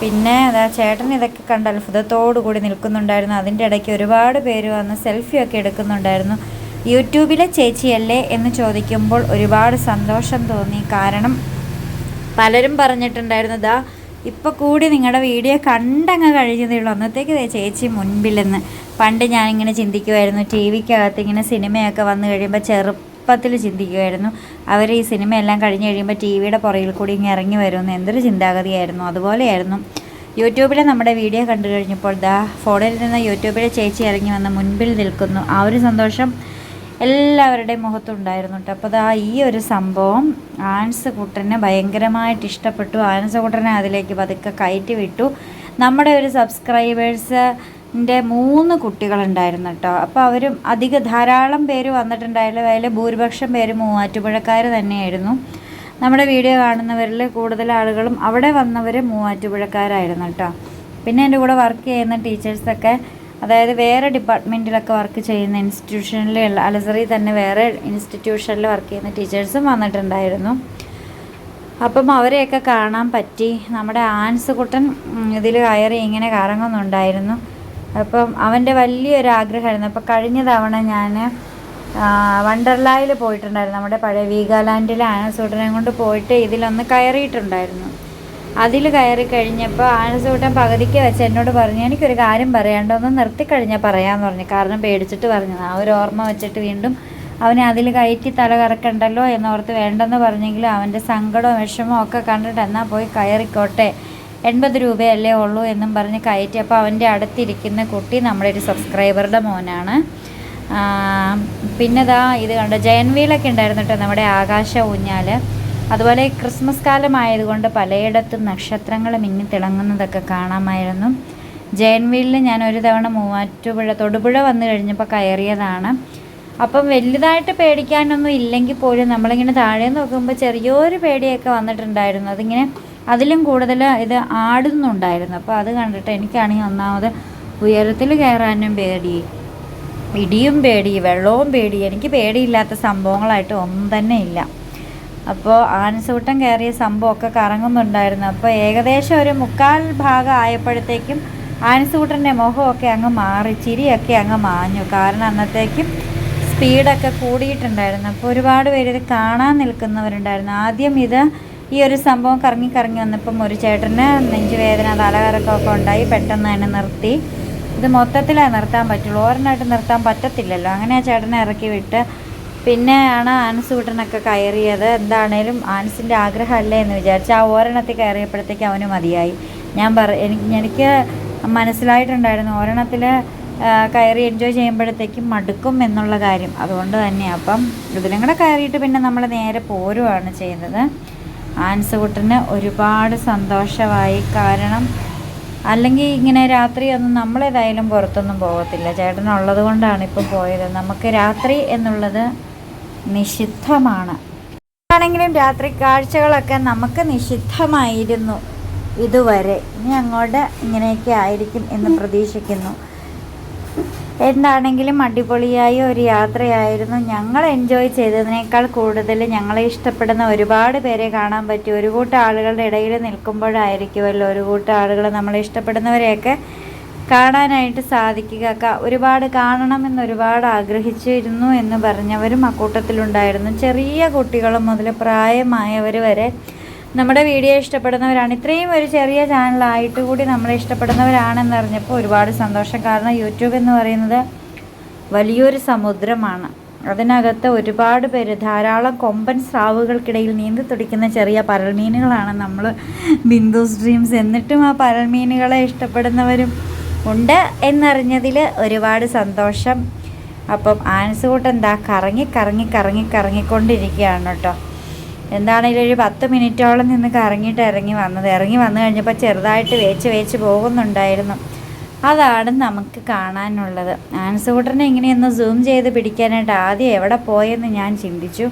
പിന്നെ അതാ ചേട്ടൻ ഇതൊക്കെ കണ്ട് അത്ഭുതത്തോടു കൂടി നിൽക്കുന്നുണ്ടായിരുന്നു. അതിന്റെ ഇടയ്ക്ക് ഒരുപാട് പേര് വന്ന് സെൽഫിയൊക്കെ എടുക്കുന്നുണ്ടായിരുന്നു. യൂട്യൂബിലെ ചേച്ചിയല്ലേ എന്ന് ചോദിക്കുമ്പോൾ ഒരുപാട് സന്തോഷം തോന്നി. കാരണം പലരും പറഞ്ഞിട്ടുണ്ടായിരുന്നു ദാ ഇപ്പോൾ കൂടി നിങ്ങളുടെ വീഡിയോ കണ്ടങ്ങ് കഴിഞ്ഞതേ ഉള്ളൂ അന്നത്തേക്ക് ചേച്ചി മുൻപിലെന്ന് പണ്ട് ഞാനിങ്ങനെ ചിന്തിക്കുമായിരുന്നു ടി വിക്കകത്ത് ഇങ്ങനെ സിനിമയൊക്കെ വന്നു കഴിയുമ്പോൾ ചെറുപ്പത്തിൽ ചിന്തിക്കുമായിരുന്നു അവർ ഈ സിനിമ എല്ലാം കഴിഞ്ഞ് കഴിയുമ്പോൾ ടി വിയുടെ പുറകിൽ കൂടി ഇങ്ങനെ ഇറങ്ങി വരുമെന്ന് എന്തൊരു ചിന്താഗതിയായിരുന്നു. അതുപോലെയായിരുന്നു. യൂട്യൂബിലെ നമ്മുടെ വീഡിയോ കണ്ടു കഴിഞ്ഞപ്പോൾ ദാ ഫോണിൽ നിന്ന് യൂട്യൂബിലെ ചേച്ചി ഇറങ്ങി വന്ന് മുൻപിൽ നിൽക്കുന്നു. ആ ഒരു സന്തോഷം എല്ലാവരുടെയും മുഖത്തുണ്ടായിരുന്നു കേട്ടോ. അപ്പോൾ ആ ഈ ഒരു സംഭവം ആൻസ് കുട്ടനെ ഭയങ്കരമായിട്ട് ഇഷ്ടപ്പെട്ടു. ആൻസ് കുട്ടനെ അതിലേക്ക് പതുക്കെ കയറ്റി വിട്ടു. നമ്മുടെ ഒരു സബ്സ്ക്രൈബേഴ്സിന്റെ മൂന്ന് കുട്ടികളുണ്ടായിരുന്നു കേട്ടോ അപ്പോൾ അവരും അധിക ധാരാളം പേര് വന്നിട്ടുണ്ടായിരുന്നു അതിൽ ഭൂരിപക്ഷം പേര് മൂവാറ്റുപുഴക്കാർ തന്നെയായിരുന്നു. നമ്മുടെ വീഡിയോ കാണുന്നവരിൽ കൂടുതൽ ആളുകളും അവിടെ വന്നവർ മൂവാറ്റുപുഴക്കാരായിരുന്നു കേട്ടോ പിന്നെ എന്റെ കൂടെ വർക്ക് ചെയ്യുന്ന ടീച്ചേഴ്സൊക്കെ അതായത് വേറെ ഡിപ്പാർട്ട്മെന്റിലൊക്കെ വർക്ക് ചെയ്യുന്ന ഇൻസ്റ്റിറ്റ്യൂഷനിൽ അലസറി തന്നെ വേറെ ഇൻസ്റ്റിറ്റ്യൂഷനിൽ വർക്ക് ചെയ്യുന്ന ടീച്ചേഴ്സും വന്നിട്ടുണ്ടായിരുന്നു. അപ്പം അവരെയൊക്കെ കാണാൻ പറ്റി. നമ്മുടെ ആൻസ് കുട്ടൻ ഇതിൽ കയറി ഇങ്ങനെ കറങ്ങുന്നുണ്ടായിരുന്നു. അപ്പം അവന്റെ വലിയൊരു ആഗ്രഹമായിരുന്നു അപ്പോൾ കഴിഞ്ഞ തവണ ഞാൻ വണ്ടർലായിൽ പോയിട്ടുണ്ടായിരുന്നു. നമ്മുടെ പഴയ വീഗാലാൻഡിലെ ആനസൂട്ടനെ കൊണ്ട് പോയിട്ട് ഇതിലൊന്ന് കയറിയിട്ടുണ്ടായിരുന്നു. അതിൽ കയറി കഴിഞ്ഞപ്പോൾ ആനസൂട്ടൻ പകുതിക്ക് വെച്ച് എന്നോട് പറഞ്ഞു എനിക്കൊരു കാര്യം പറയാണ്ട് ഒന്ന് നിർത്തിക്കഴിഞ്ഞാൽ പറയാമെന്ന് പറഞ്ഞു. കാരണം പേടിച്ചിട്ട് പറഞ്ഞത്. ആ ഒരു ഓർമ്മ വെച്ചിട്ട് വീണ്ടും അവനെ അതിൽ കയറ്റി തല കറക്കണ്ടല്ലോ എന്നോർത്ത് വേണ്ടെന്ന് പറഞ്ഞെങ്കിലും അവന്റെ സങ്കടവും വിഷമവും ഒക്കെ കണ്ടിട്ട് എന്നാൽ പോയി കയറിക്കോട്ടെ. എൺപത് രൂപയല്ലേ ഉള്ളൂ എന്നും പറഞ്ഞ് കയറ്റി. അപ്പോൾ അവന്റെ അടുത്തിരിക്കുന്ന കുട്ടി നമ്മുടെ ഒരു സബ്സ്ക്രൈബറുടെ മോനാണ്. പിന്നെ ദാ ഇത് കണ്ടോ ജയൻ വീലൊക്കെ ഉണ്ടായിരുന്നു കേട്ടോ നമ്മുടെ ആകാശ ഊഞ്ഞാൽ അതുപോലെ ക്രിസ്മസ് കാലമായതുകൊണ്ട് പലയിടത്തും നക്ഷത്രങ്ങൾ മിന്നി തിളങ്ങുന്നതൊക്കെ കാണാമായിരുന്നു. ജയൻ വീലിൽ ഞാൻ ഒരു തവണ മൂവാറ്റുപുഴ തൊടുപുഴ വന്നു കഴിഞ്ഞപ്പോൾ കയറിയതാണ്. അപ്പം വലുതായിട്ട് പേടിക്കാനൊന്നും ഇല്ലെങ്കിൽ പോലും നമ്മളിങ്ങനെ താഴെ നോക്കുമ്പോൾ ചെറിയൊരു പേടിയൊക്കെ വന്നിട്ടുണ്ടായിരുന്നു. അതിങ്ങനെ അതിലും കൂടുതൽ ഇത് ആടുന്നുണ്ടായിരുന്നു. അപ്പോൾ അത് കണ്ടിട്ട് എനിക്കാണെങ്കിൽ ഒന്നാമത് ഉയരത്തിൽ കയറാനും പേടി. ഇടിയും പേടി വെള്ളവും പേടി. എനിക്ക് പേടിയില്ലാത്ത സംഭവങ്ങളായിട്ട് ഒന്നും തന്നെ ഇല്ല. അപ്പോൾ ആനസൂട്ടം കയറിയ സംഭവമൊക്കെ കറങ്ങുന്നുണ്ടായിരുന്നു. അപ്പോൾ ഏകദേശം ഒരു മുക്കാൽ ഭാഗം ആയപ്പോഴത്തേക്കും ആനസൂട്ടന്റെ മുഖമൊക്കെ അങ്ങ് മാറി ചിരിയൊക്കെ അങ്ങ് മാഞ്ഞു. കാരണം അന്നത്തേക്കും സ്പീഡൊക്കെ കൂടിയിട്ടുണ്ടായിരുന്നു. അപ്പോൾ ഒരുപാട് പേര് ഇത് കാണാൻ നിൽക്കുന്നവരുണ്ടായിരുന്നു. ആദ്യം ഇത് ഈ ഒരു സംഭവം കറങ്ങി കറങ്ങി വന്നപ്പം ഒരു ചേട്ടന് നെഞ്ചുവേദന തലകറക്കമൊക്കെ ഉണ്ടായി പെട്ടെന്ന് തന്നെ നിർത്തി. ഇത് മൊത്തത്തിലേ നിർത്താൻ പറ്റുള്ളൂ. ഓരോന്നായിട്ട് നിർത്താൻ പറ്റത്തില്ലല്ലോ. അങ്ങനെ ആ ചേട്ടനെ ഇറക്കി വിട്ട് പിന്നെയാണ് ആൻസ് വീട്ടനൊക്കെ കയറിയത്. എന്താണേലും ആൻസിന്റെ ആഗ്രഹമല്ലേ എന്ന് വിചാരിച്ച് ആ ഓരണത്തിൽ കയറിയപ്പോഴത്തേക്ക് അവന് മതിയായി. ഞാൻ പറ എനിക്ക് എനിക്ക് മനസ്സിലായിട്ടുണ്ടായിരുന്നു ഓരണത്തിൽ കയറി എൻജോയ് ചെയ്യുമ്പോഴത്തേക്കും മടുക്കും എന്നുള്ള കാര്യം. അതുകൊണ്ട് തന്നെ അപ്പം ഇതിലും കൂടെ കയറിയിട്ട് പിന്നെ നമ്മൾ നേരെ പോരുവാണ് ചെയ്യുന്നത്. ആൻസുകുട്ടന് ഒരുപാട് സന്തോഷമായി. കാരണം അല്ലെങ്കിൽ ഇങ്ങനെ രാത്രി ഒന്നും നമ്മളേതായാലും പുറത്തൊന്നും പോകത്തില്ല. ചേട്ടനുള്ളത് കൊണ്ടാണ് ഇപ്പം പോയത്. നമുക്ക് രാത്രി എന്നുള്ളത് നിഷിദ്ധമാണ്. ആണെങ്കിലും രാത്രി കാഴ്ചകളൊക്കെ നമുക്ക് നിഷിദ്ധമായിരുന്നു ഇതുവരെ. ഇനി അങ്ങോട്ട് ഇങ്ങനെയൊക്കെ ആയിരിക്കും എന്ന് പ്രതീക്ഷിക്കുന്നു. എന്താണെങ്കിലും അടിപൊളിയായ ഒരു യാത്രയായിരുന്നു. ഞങ്ങൾ എൻജോയ് ചെയ്തതിനേക്കാൾ കൂടുതൽ ഞങ്ങളെ ഇഷ്ടപ്പെടുന്ന ഒരുപാട് പേരെ കാണാൻ പറ്റി. ഒരു കൂട്ടം ആളുകളുടെ ഇടയിൽ നിൽക്കുമ്പോഴായിരിക്കുമല്ലോ ഒരു കൂട്ടം ആളുകൾ നമ്മളെ ഇഷ്ടപ്പെടുന്നവരെയൊക്കെ കാണാനായിട്ട് സാധിക്കുക. ഒരുപാട് കാണണമെന്ന് ഒരുപാട് ആഗ്രഹിച്ചിരുന്നു എന്ന് പറഞ്ഞവരും അക്കൂട്ടത്തിലുണ്ടായിരുന്നു ചെറിയ കുട്ടികൾ മുതൽ പ്രായമായവർ വരെ നമ്മുടെ വീഡിയോ ഇഷ്ടപ്പെടുന്നവരാണ്. ഇത്രയും ഒരു ചെറിയ ചാനലായിട്ട് കൂടി നമ്മളെ ഇഷ്ടപ്പെടുന്നവരാണെന്ന് അറിഞ്ഞപ്പോൾ ഒരുപാട് സന്തോഷം. കാരണം യൂട്യൂബ് എന്ന് പറയുന്നത് വലിയൊരു സമുദ്രമാണ്. അതിനകത്ത് ഒരുപാട് പേര് ധാരാളം കൊമ്പൻ സ്രാവുകൾക്കിടയിൽ നീന്തി തുടിക്കുന്ന ചെറിയ പരൽമീനുകളാണ് നമ്മൾ ബിന്ദുസ് സ്ട്രീംസ് എന്നിട്ടും ആ പരൽമീനുകളെ ഇഷ്ടപ്പെടുന്നവരും ഉണ്ട് എന്നറിഞ്ഞതിൽ ഒരുപാട് സന്തോഷം. അപ്പം ആൻസ് എന്താ കറങ്ങി കറങ്ങി കറങ്ങി കറങ്ങിക്കൊണ്ടിരിക്കുകയാണ് കേട്ടോ. എന്താണെങ്കിലും ഒരു പത്ത് മിനിറ്റോളം നിന്ന് കറങ്ങിയിട്ട് ഇറങ്ങി വന്നത്? ഇറങ്ങി വന്നു കഴിഞ്ഞപ്പോൾ ചെറുതായിട്ട് വേച്ച് വേച്ച് പോകുന്നുണ്ടായിരുന്നു. അതാണ് നമുക്ക് കാണാനുള്ളത്. ആൻസൂട്ടറിനെ ഇങ്ങനെയൊന്ന് സൂം ചെയ്ത് പിടിക്കാനായിട്ട് ആദ്യം എവിടെ പോയെന്ന് ഞാൻ ചിന്തിച്ചു.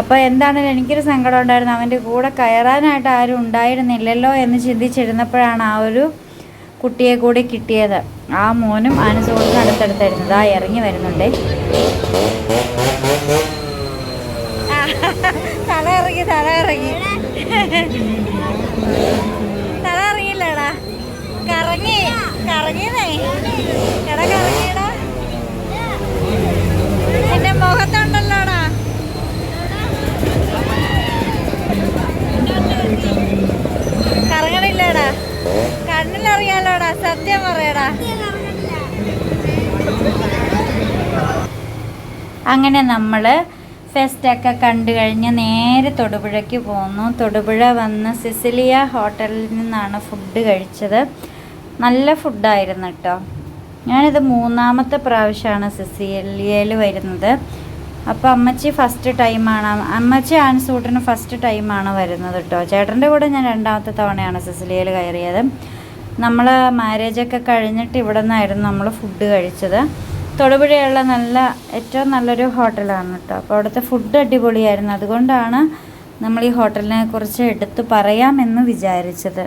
അപ്പോൾ എന്താണെങ്കിലും എനിക്കൊരു സങ്കടം ഉണ്ടായിരുന്നു. അവന്റെ കൂടെ കയറാനായിട്ട് ആരും ഉണ്ടായിരുന്നില്ലല്ലോ എന്ന് ചിന്തിച്ചിരുന്നപ്പോഴാണ് ആ ഒരു കുട്ടിയെ കൂടി കിട്ടിയത്. ആ മോനും ആനസുകൂട്ടിന് അടുത്തടുത്തായിരുന്നു. ഇതാ ഇറങ്ങി വരുന്നുണ്ടേ. തല ഇറങ്ങി തല ഇറങ്ങി തല ഇറങ്ങിയില്ലടാ കറങ്ങി കറങ്ങിയതേ. എടാ കറങ്ങിയടാ. എന്റെ മുഖത്തുണ്ടല്ലോടാ. കറങ്ങണില്ലടാ. കണ്ണിലറിയാലോടാ. സത്യം പറയടാ. അങ്ങനെ നമ്മൾ ഫെസ്റ്റൊക്കെ കണ്ടു കഴിഞ്ഞ് നേരെ തൊടുപുഴയ്ക്ക് പോന്നു. തൊടുപുഴ വന്ന് സിസിലിയ ഹോട്ടലിൽ നിന്നാണ് ഫുഡ് കഴിച്ചത്. നല്ല ഫുഡായിരുന്നു കേട്ടോ. ഞാനിത് മൂന്നാമത്തെ പ്രാവശ്യമാണ് സിസിലിയയിൽ വരുന്നത്. അപ്പോൾ അമ്മച്ചി ഫസ്റ്റ് ടൈമാണ് അമ്മച്ചി ആൻസൂട്ടിന് ഫസ്റ്റ് ടൈമാണ് വരുന്നത് കേട്ടോ. ചേട്ടന്റെ കൂടെ ഞാൻ രണ്ടാമത്തെ തവണയാണ് സിസിലിയയിൽ കയറിയത്. നമ്മൾ മാരേജൊക്കെ കഴിഞ്ഞിട്ട് ഇവിടെ നിന്നായിരുന്നു നമ്മൾ ഫുഡ് കഴിച്ചത്. തൊടുപുഴയുള്ള നല്ല ഏറ്റവും നല്ലൊരു ഹോട്ടലാണ് കേട്ടോ. അപ്പോൾ അവിടുത്തെ ഫുഡ് അടിപൊളിയായിരുന്നു. അതുകൊണ്ടാണ് നമ്മൾ ഈ ഹോട്ടലിനെ കുറിച്ച് എടുത്തു പറയാമെന്ന് വിചാരിച്ചത്.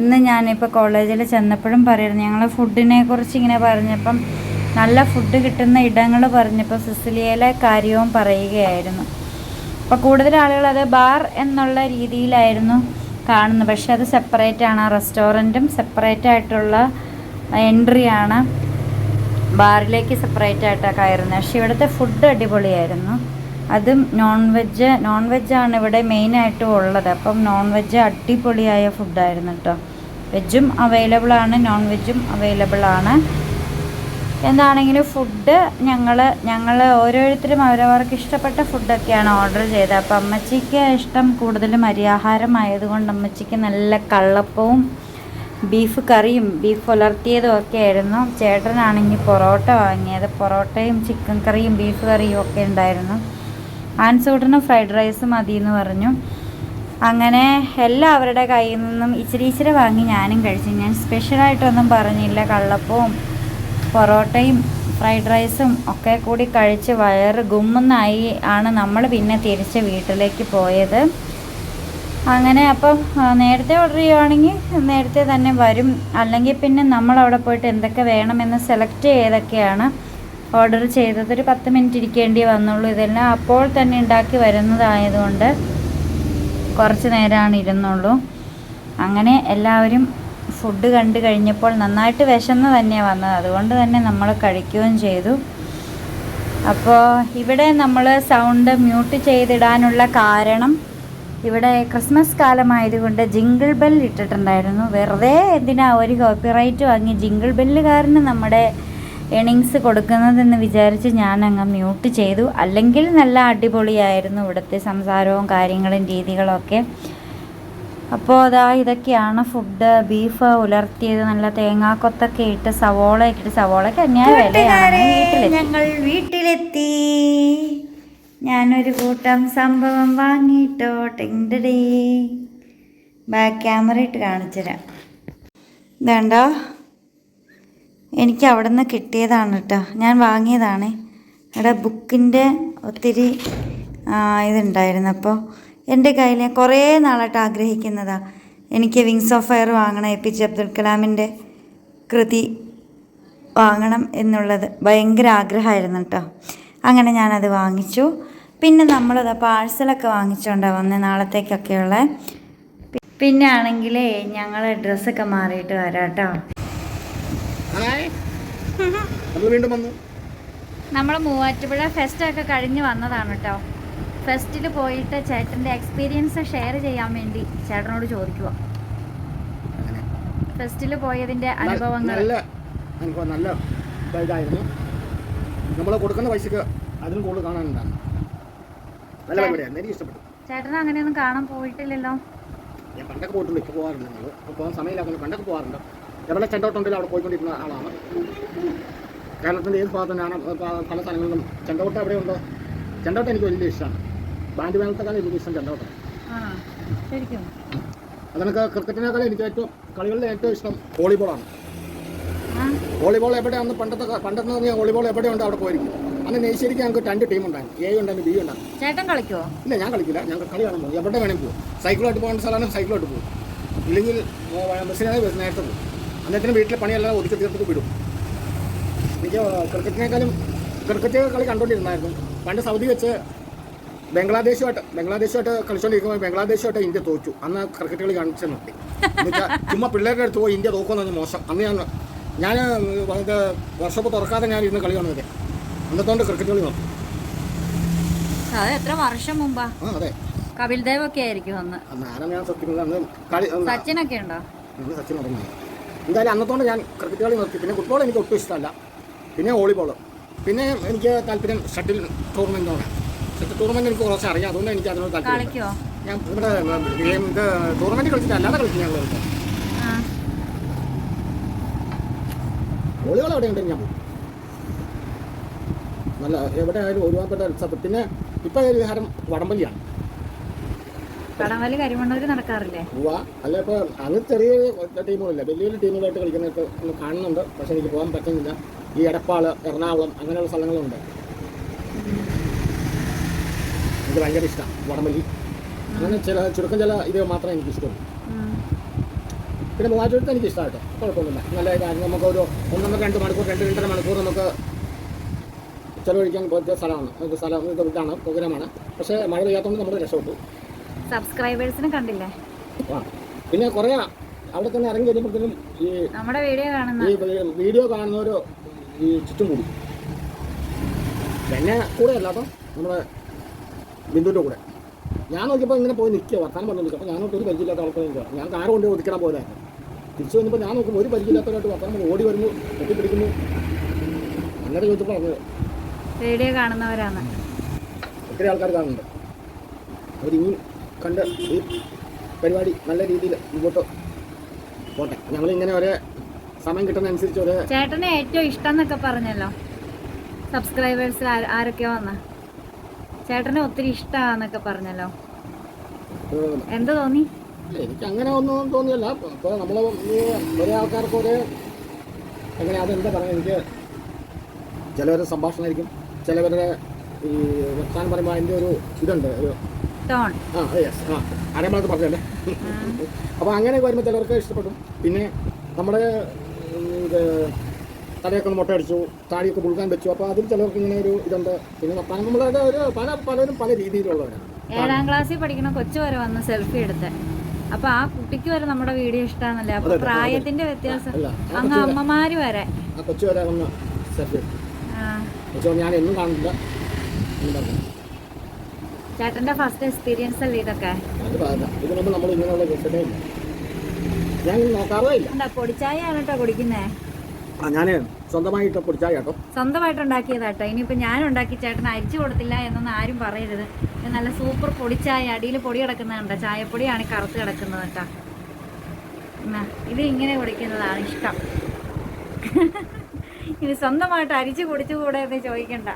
ഇന്ന് ഞാനിപ്പോൾ കോളേജിൽ ചെന്നപ്പോഴും പറയുന്നു ഞങ്ങൾ ഫുഡിനെ കുറിച്ച് ഇങ്ങനെ പറഞ്ഞപ്പം നല്ല ഫുഡ് കിട്ടുന്ന ഇടങ്ങൾ പറഞ്ഞപ്പോൾ സിസിലിയയിലെ കാര്യവും പറയുകയായിരുന്നു. അപ്പോൾ കൂടുതൽ ആളുകൾ അത് ബാർ എന്നുള്ള രീതിയിലായിരുന്നു കാണുന്നത്. പക്ഷേ അത് സെപ്പറേറ്റ് ആണ്. റെസ്റ്റോറന്റും സെപ്പറേറ്റ് ആയിട്ടുള്ള എൻട്രിയാണ് ബാറിലേക്ക് സെപ്പറേറ്റ് ആയിട്ടാണ് കയറുന്നത് പക്ഷേ ഇവിടുത്തെ ഫുഡ് അടിപൊളിയായിരുന്നു. അതും നോൺ വെജ് നോൺ വെജാണ് ഇവിടെ മെയിനായിട്ടും ഉള്ളത്. അപ്പം നോൺ വെജ് അടിപൊളിയായ ഫുഡായിരുന്നു കേട്ടോ വെജും അവൈലബിൾ ആണ് നോൺ വെജും അവൈലബിൾ ആണ്. എന്താണെങ്കിലും ഫുഡ് ഞങ്ങൾ ഞങ്ങൾ ഓരോരുത്തരും അവരവർക്ക് ഇഷ്ടപ്പെട്ട ഫുഡൊക്കെയാണ് ഓർഡർ ചെയ്തത്. അപ്പം അമ്മച്ചിക്ക് ഇഷ്ടം കൂടുതലും അരിയാഹാരമായതുകൊണ്ട് അമ്മച്ചിക്ക് നല്ല കള്ളപ്പവും ബീഫ് കറിയും ബീഫ് പുലർത്തിയതും ഒക്കെ ആയിരുന്നു. ചേട്ടനാണെങ്കിൽ പൊറോട്ട വാങ്ങിയത്. പൊറോട്ടയും ചിക്കൻ കറിയും ബീഫ് കറിയും ഒക്കെ ഉണ്ടായിരുന്നു. ആൻസൂട്ടിന് ഫ്രൈഡ് റൈസ് മതി എന്ന് പറഞ്ഞു. അങ്ങനെ എല്ലാവരുടെ കയ്യിൽ നിന്നും ഇച്ചിരി ഇച്ചിരി വാങ്ങി ഞാനും കഴിച്ചു. ഞാൻ സ്പെഷ്യലായിട്ടൊന്നും പറഞ്ഞില്ല. കള്ളപ്പവും പൊറോട്ടയും ഫ്രൈഡ് റൈസും ഒക്കെ കൂടി കഴിച്ച് വയറ് ഗുമ്മെന്നായി ആണ് നമ്മൾ പിന്നെ തിരിച്ച് വീട്ടിലേക്ക് പോയത്. അങ്ങനെ അപ്പം നേരത്തെ ഓർഡർ ചെയ്യുവാണെങ്കിൽ നേരത്തെ തന്നെ വരും. അല്ലെങ്കിൽ പിന്നെ നമ്മൾ അവിടെ പോയിട്ട് എന്തൊക്കെ വേണമെന്ന് സെലക്ട് ചെയ്തൊക്കെയാണ് ഓർഡർ ചെയ്തത്. ഒരു പത്ത് മിനിറ്റ് ഇരിക്കേണ്ടി വന്നുള്ളൂ. ഇതെല്ലാം അപ്പോൾ തന്നെ ഉണ്ടാക്കി വരുന്നതായതുകൊണ്ട് കുറച്ച് നേരമാണ് ഇരുന്നുള്ളൂ. അങ്ങനെ എല്ലാവരും ഫുഡ് കണ്ടു കഴിഞ്ഞപ്പോൾ നന്നായിട്ട് വിശന്ന് തന്നെയാണ് വന്നത്. അതുകൊണ്ട് തന്നെ നമ്മൾ കഴിക്കുകയും ചെയ്തു. അപ്പോൾ ഇവിടെ നമ്മൾ സൗണ്ട് മ്യൂട്ട് ചെയ്തിടാനുള്ള കാരണം ഇവിടെ ക്രിസ്മസ് കാലമായതുകൊണ്ട് ജിങ്കിൾ ബെൽ ഇട്ടിട്ടുണ്ടായിരുന്നു. വെറുതെ എന്തിനാ ഒരു കോപ്പിറൈറ്റ് വാങ്ങി ജിങ്കിൾ ബെല്ല് കാരണം നമ്മുടെ എണിങ്സ് കൊടുക്കുന്നതെന്ന് വിചാരിച്ച് ഞാൻ അങ്ങ് മ്യൂട്ട് ചെയ്തു. അല്ലെങ്കിൽ നല്ല അടിപൊളിയായിരുന്നു ഇവിടുത്തെ സംസാരവും കാര്യങ്ങളും രീതികളൊക്കെ. അപ്പോൾ അതാ ഇതൊക്കെയാണ് ഫുഡ്. ബീഫ് ഉലർത്തിയത്. നല്ല തേങ്ങാക്കൊത്തൊക്കെ ഇട്ട് സവോള ഇട്ട് സവോളയ്ക്ക് അന്യായ വിലയാണ്. ഞങ്ങൾ വീട്ടിലെത്തി. ഞാനൊരു കൂട്ടം സംഭവം വാങ്ങിയിട്ടോ ടെങ്ടേ ബാക്ക് ക്യാമറ ഇട്ട് കാണിച്ചുതരാം. ഇതുണ്ടോ? എനിക്ക് അവിടെ നിന്ന് കിട്ടിയതാണ് കേട്ടോ ഞാൻ വാങ്ങിയതാണ്. ഇവിടെ ബുക്കിന്റെ ഒത്തിരി ഇതുണ്ടായിരുന്നു. അപ്പോൾ എന്റെ കയ്യിൽ കുറേ നാളായിട്ട് ആഗ്രഹിക്കുന്നതാണ് എനിക്ക് വിങ്സ് ഓഫ് ഫയർ വാങ്ങണം എ പി ജെ അബ്ദുൽ കലാമിന്റെ കൃതി വാങ്ങണം എന്നുള്ളത് ഭയങ്കര ആഗ്രഹമായിരുന്നു കേട്ടോ അങ്ങനെ ഞാനത് വാങ്ങിച്ചു. പിന്നെ നമ്മളത് പാഴ്സലൊക്കെ വാങ്ങിച്ചുകൊണ്ടാണ് വന്നത് നാളത്തേക്കൊക്കെയുള്ള. പിന്നെ ആണെങ്കിലേ ഞങ്ങൾ ഡ്രസ്സൊക്കെ മാറിയിട്ട് വരാം കേട്ടോ നമ്മൾ വന്നു. മൂവാറ്റുപുഴ ഫെസ്റ്റൊക്കെ കഴിഞ്ഞ് വന്നതാണ് കേട്ടോ ഫെസ്റ്റിൽ പോയിട്ട് ചേട്ടന്റെ എക്സ്പീരിയൻസ് ഷെയർ ചെയ്യാൻ വേണ്ടി ചേട്ടനോട് ചോദിക്കുക ഫെസ്റ്റിൽ പോയതിന്റെ അനുഭവങ്ങൾ നല്ല അനുഭവം നല്ല ഇതായിരുന്നു. നമ്മൾ കൊടുക്കുന്ന പൈസക്ക് അതിനും കൂടുതൽ കാണാനുണ്ടാണ് നല്ല പരിപാടിയാണ് എനിക്ക് ഇഷ്ടപ്പെട്ടു. ചേട്ടൻ അങ്ങനെയൊന്നും കാണാൻ പോയിട്ടില്ലല്ലോ. ഞാൻ പണ്ടൊക്കെ പോയിട്ടുണ്ട്. ഇപ്പോൾ പോകാറുണ്ട് ഞങ്ങൾ ഇപ്പോൾ പോകാൻ സമയമില്ലാത്തത് പണ്ടൊക്കെ പോകാറുണ്ട്. എവിടെ ചെണ്ടോട്ടുണ്ടെങ്കിലും അവിടെ പോയിക്കൊണ്ടിരുന്ന ആളാണ്. കേരളത്തിന്റെ ഏത് ഭാഗത്ത് ഞാൻ പല സ്ഥലങ്ങളിലും ചെണ്ടോട്ടം എവിടെയുണ്ടോ ചെണ്ടോട്ടം എനിക്ക് വലിയ ഇഷ്ടമാണ്. ബാൻഡ് മേളത്തെക്കാളും എനിക്ക് ഇഷ്ടം ചെണ്ടോട്ടം ആ ശരിക്കും. അതെനിക്ക് ക്രിക്കറ്റിനേക്കാളും എനിക്ക് ഏറ്റവും കളികളിലെ ഏറ്റവും ഇഷ്ടം വോളിബോളാണ്. വോളിബോൾ എവിടെയാണ് പണ്ടത്തെ പണ്ടെന്ന് പറഞ്ഞാൽ വോളിബോൾ എവിടെയുണ്ട് അവിടെ പോയിരിക്കും. അന്ന് നെയ്ശ്ശേരിക്ക് ഞങ്ങൾക്ക് രണ്ട് ടീം ഉണ്ടായിരുന്നു. എ ഉണ്ടായിരുന്നു ബി ഉണ്ടായിരുന്നു. ചേട്ടൻ കളിക്കുമോ ഇല്ല ഞാൻ കളിക്കില്ല. ഞങ്ങൾ കളി കാണാൻ പോകും. എവിടെ വേണമെങ്കിൽ പോകും. സൈക്കിളായിട്ട് പോകേണ്ട സ്ഥലമാണ് സൈക്കിളായിട്ട് പോകും. ഇല്ലെങ്കിൽ ബസ്സിനായി ബസ് നേരത്തെ പോകും. അന്നേരത്തിന് വീട്ടിലെ പണിയെല്ലാം ഒതുക്കി തീർത്തിട്ട് വിടും. എനിക്ക് ക്രിക്കറ്റിനേക്കാളും ക്രിക്കറ്റ് കളി കണ്ടുകൊണ്ടിരുന്നായിരുന്നു പണ്ട് സൗദി വെച്ച് ബംഗ്ലാദേശുമായിട്ട് ബംഗ്ലാദേശുമായിട്ട് കളിച്ചുകൊണ്ടിരിക്കുമ്പോൾ ബംഗ്ലാദേശുമായിട്ട് ഇന്ത്യ തോറ്റു. അന്ന് ക്രിക്കറ്റ് കളി കാണിച്ചു നിർത്തി എന്നുവെച്ചാൽ ചുമ്മാ പിള്ളേരുടെ അടുത്ത് പോയി ഇന്ത്യ തോക്കുമെന്ന് പറഞ്ഞാൽ മോശം. അന്ന് ഞാൻ ഞാൻ ഇത് വർഷപ്പ് തുറക്കാതെ ഞാൻ ഇരുന്ന് കളി കാണുന്നത് അന്നത്തോണ്ട് ക്രിക്കറ്റ് കളി നോക്കും? അത് എത്ര വർഷം മുമ്പാ? ആ അതെ. കപിൽ ദേവ് ഒക്കെ ആയിരിക്കും അന്ന്. അന്ന് ഞാൻ സത്യം അന്ന് കളി അന്ന് സച്ചിനൊക്കെ ഉണ്ടോ? അന്ന് സച്ചിൻ തുടങ്ങി എന്തായാലും അന്നത്തോണ്ട് ഞാൻ ക്രിക്കറ്റ് കളി നിർത്തി. പിന്നെ ഫുട്ബോൾ എനിക്ക് ഒട്ടും ഇഷ്ടമല്ല. പിന്നെ വോളിബോൾ പിന്നെ എനിക്ക് താല്പര്യം ഷട്ടിൽ ടൂർണമെന്റോടെ ഷട്ടിൽ ടൂർണമെന്റ് എനിക്ക് കുറച്ച് അറിയാം. അതുകൊണ്ട് എനിക്ക് അതിനോട് താല്പര്യം ഞാൻ ഇവിടെ ഇത് ടൂർണമെന്റ് കളിച്ചിട്ട് അല്ലാതെ കളിച്ചു ഞാൻ വോളിബോൾ അവിടെ ഉണ്ടെങ്കിൽ ഞാൻ പോകും നല്ല എവിടെ ആയാലും ഒരുപാട് സ്ഥലത്ത് പിന്നെ ഇപ്പൊ ഹരം വടംവലിയാണ്. കടംവലി കരിമണ്ണൂര് നടക്കാറില്ലേ? പോവാ അല്ല ഇപ്പോൾ അന്ന് ചെറിയ ടീമുകളില്ല. വലിയ വലിയ ടീമുകളായിട്ട് കളിക്കുന്നൊക്കെ കാണുന്നുണ്ട്. പക്ഷെ എനിക്ക് പോകാൻ പറ്റുന്നില്ല. ഈ എടപ്പാൾ എറണാകുളം അങ്ങനെയുള്ള സ്ഥലങ്ങളുണ്ട്. എനിക്ക് ഭയങ്കര ഇഷ്ടം. വടംവലി. അങ്ങനെ ചില ചുരുക്കം ചില ഇത് മാത്രമേ എനിക്ക് ഇഷ്ടമുള്ളൂ. പിന്നെ മൂവാറ്റുപുഴത്ത് എനിക്ക് ഇഷ്ടമായിട്ട് കുഴപ്പമൊന്നുമില്ല. നല്ല കാര്യം. നമുക്ക് ഒരു ഒന്നൊന്നര രണ്ട് മണിക്കൂർ രണ്ട് രണ്ടര മണിക്കൂർ നമുക്ക് ചിലവഴിക്കാൻ പറ്റിയ സ്ഥലമാണ്. നമുക്ക് സ്ഥലം ഇത് ഇതാണ് പ്രോഗ്രാമാണ് പക്ഷേ മഴ പെയ്യാത്തതുകൊണ്ട് നമ്മൾ രക്ഷപ്പെട്ടു. സബ്സ്ക്രൈബേഴ്സിനെ കണ്ടില്ലേ? ആ. പിന്നെ കുറേ അവിടെ തന്നെ ഇറങ്ങി കഴിയുമ്പോഴത്തേക്കും ഈ നമ്മുടെ വീഡിയോ കാണുന്ന ഈ വീഡിയോ കാണുന്നവർ ഈ ചുറ്റും കൂടി. എന്നെ കൂടെ അല്ല കേട്ടോ. നമ്മുടെ ബിന്ദുവിന്റെ കൂടെ. ഞാൻ നോക്കിയപ്പോൾ ഇങ്ങനെ പോയി നിൽക്കുക വർത്താനം പറഞ്ഞു നിൽക്കുക അപ്പോൾ ഞാനോട്ട് ഒരു പരിചയമില്ലാത്ത ആൾക്കാർ നിൽക്കുക ഞാൻ കാറ് കൊണ്ട് ഒതുക്കണം പോലായിരുന്നു തിരിച്ചു വന്നപ്പോൾ ഞാൻ നോക്കുമ്പോൾ ഒരു പരിചയമില്ലാത്തവരായിട്ട് വർത്തമാനം ഓടി വരുന്നു കെട്ടിപ്പിടിക്കുന്നു അങ്ങനെ ചോദിച്ചപ്പോൾ പറഞ്ഞത് റേഡിയോ കാണുന്നവരാണ്. ഒത്തിരി ആൾക്കാർ കാണുന്നുണ്ട്. അവരിനി കണ്ട് ഈ പരിപാടി നല്ല രീതിയിൽ മുമ്പോട്ട് പോട്ടെ. ഞങ്ങളിങ്ങനെ ഒരേ സമയം കിട്ടുന്നതനുസരിച്ച് ഒരേ ചേട്ടന് ഏറ്റവും ഇഷ്ടം എന്നൊക്കെ പറഞ്ഞല്ലോ. സബ്സ്ക്രൈബേഴ്സിൽ ആരൊക്കെയോ വന്ന. ചേട്ടന് ഒത്തിരി ഇഷ്ടമാന്നൊക്കെ പറഞ്ഞല്ലോ. എന്ത് തോന്നി? എനിക്ക് അങ്ങനെ ഒന്നും തോന്നിയല്ല. ഇപ്പോൾ നമ്മൾ ഒരേ ആൾക്കാർക്ക് ഒരേ എങ്ങനെ അതെന്താ പറയുക? എനിക്ക് ചിലവരുടെ സംഭാഷണമായിരിക്കും. ചിലവരുടെ ഈ വർത്താനം പറയുമ്പോൾ അതിന്റെ ഒരു ഇതുണ്ട് ഒരു ആ യെസ് ആ. അരമണത്ത് പറഞ്ഞല്ലേ അപ്പോൾ അങ്ങനെ വരുമ്പോൾ ചിലവർക്ക് ഇഷ്ടപ്പെടും. പിന്നെ നമ്മുടെ ഇത് തലയൊക്കെ ഒന്ന് മുട്ടയടിച്ചു താടിയൊക്കെ പുളിക്കാൻ വെച്ചു. അപ്പോൾ അതിൽ ചിലവർക്ക് ഇങ്ങനെ ഒരു ഇതുണ്ട്. പിന്നെ വർത്താനം നമ്മളത് ഒരു പല പലരും പല രീതിയിലുള്ളവരാണ്. ഏഴാം ക്ലാസ്സിൽ പഠിക്കുന്ന കൊച്ചു വരെ വന്ന് സെൽഫി എടുത്ത്. അപ്പൊ ആ കുട്ടിക്ക് വരെ നമ്മുടെ വീഡിയോ ഇഷ്ടമാണല്ലേ അപ്പൊ. പ്രായത്തിന്റെ വ്യത്യാസം അങ്ങ് അമ്മമാര് വരെ. ഞാൻ എന്നും കാണില്ല ചേട്ടന്റെ ഫസ്റ്റ് എക്സ്പീരിയൻസ് അല്ലേ ഇതൊക്കെ? പൊടിച്ചായ ആണ് കേട്ടോ കുടിക്കുന്നേ? ആ ഞാൻ സ്വന്തമായിട്ട് പൊടിച്ചായ കേട്ടോ. സ്വന്തമായിട്ട് ഉണ്ടാക്കിയതാട്ടോ ഇനിയിപ്പോൾ ഞാൻ ഉണ്ടാക്കി ചേട്ടൻ അരിച്ചു കൊടുത്തില്ല എന്നൊന്നും ആരും പറയരുത്. നല്ല സൂപ്പർ പൊടിച്ചായ അടിയിൽ പൊടി കിടക്കുന്നുണ്ട് ചായപ്പൊടിയാണ് ഈ കറുത്ത് കിടക്കുന്നത് കേട്ടോ. ഇത് ഇങ്ങനെ കുടിക്കുന്നതാണ് ഇഷ്ടം. ഇത് സ്വന്തമായിട്ട് അരിച്ചു കുടിച്ചുകൂടെ എന്ന് ചോദിക്കണ്ട.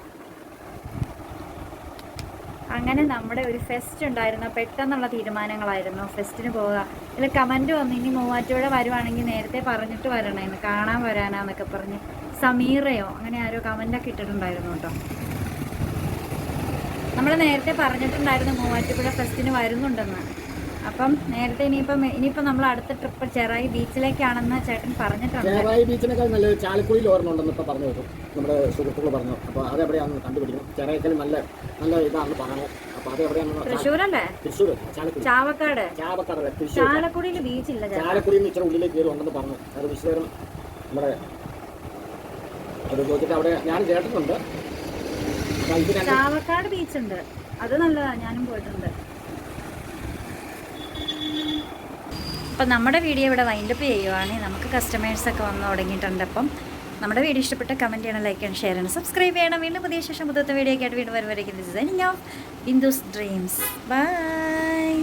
അങ്ങനെ നമ്മുടെ ഒരു ഫെസ്റ്റ് ഉണ്ടായിരുന്നു. പെട്ടെന്നുള്ള തീരുമാനങ്ങളായിരുന്നു ഫെസ്റ്റിന് പോവുക. ഇതിൽ കമന്റ് വന്നു. ഇനി മൂവാറ്റുപുഴ വരുവാണെങ്കിൽ നേരത്തെ പറഞ്ഞിട്ട് വരണേന്ന്. കാണാൻ വരാനാന്നൊക്കെ പറഞ്ഞ്. സമീറയോ? അങ്ങനെ ആരോ കമന്റൊക്കെ ഇട്ടിട്ടുണ്ടായിരുന്നു കേട്ടോ. നമ്മൾ നേരത്തെ പറഞ്ഞിട്ടുണ്ടായിരുന്നു മൂവാറ്റുപുഴ ഫെസ്റ്റിന് വരുന്നുണ്ടെന്ന്. അപ്പം നേരത്തെ ഇനിയിപ്പം ഇനിയിപ്പം നമ്മൾ അടുത്ത ട്രിപ്പ് ചെറായി ബീച്ചിലേക്കാണെന്ന് ചേട്ടൻ പറഞ്ഞിട്ടുണ്ട്. ചെറായി ബീച്ചിനേക്കാൾ നല്ലത് ചാലക്കുടിയിൽ ഓർമ്മയുണ്ടെന്ന് പറഞ്ഞു കേട്ടു. നമ്മുടെ സുഹൃത്തുക്കൾ പറഞ്ഞു. അപ്പോൾ അത് എവിടെയാണെന്ന് കണ്ടുപിടിക്കണം. ചെറായിക്കൽ നല്ല നല്ല ഇതാണെന്ന് പറഞ്ഞു. അപ്പോൾ അത് എവിടെയാണെന്ന് തൃശ്ശൂരല്ലേ? തൃശ്ശൂർ ചാവക്കാട്. ചാവക്കാട് തൃശ്ശൂർ ചാലക്കുടിയിൽ ബീച്ചില്ല ചാലക്കുടിയിൽ നിന്ന് ഇച്ചിരി ഉള്ളിലേക്ക് കയറി ഉണ്ടെന്ന് പറഞ്ഞു. അത് വിശദം നമ്മുടെ അത് ചോദിച്ചിട്ട് അവിടെ ഞാൻ കേട്ടിട്ടുണ്ട്. അപ്പോൾ ബീച്ച് ഉണ്ട് അത് നല്ലതാ ഞാനും പോയിട്ടുണ്ട്. അപ്പം നമ്മുടെ വീഡിയോ ഇവിടെ വൈൻഡപ്പ് ചെയ്യുവാണ്. നമുക്ക് കസ്റ്റമേഴ്സൊക്കെ വന്ന് തുടങ്ങിയിട്ടുണ്ട് അപ്പം. നമ്മുടെ വീഡിയോ ഇഷ്ടപ്പെട്ട കമന്റ് ചെയ്യണം ലൈക്ക് ചെയ്യണം ഷെയർ ചെയ്യണം സബ്സ്ക്രൈബ് ചെയ്യണം. വീണ്ടും പുതിയ ശേഷം പുതിയ വീഡിയോ ആയിട്ട് വീണ്ടും വരുമ്പോഴേക്കും designing of Bindu's dreams by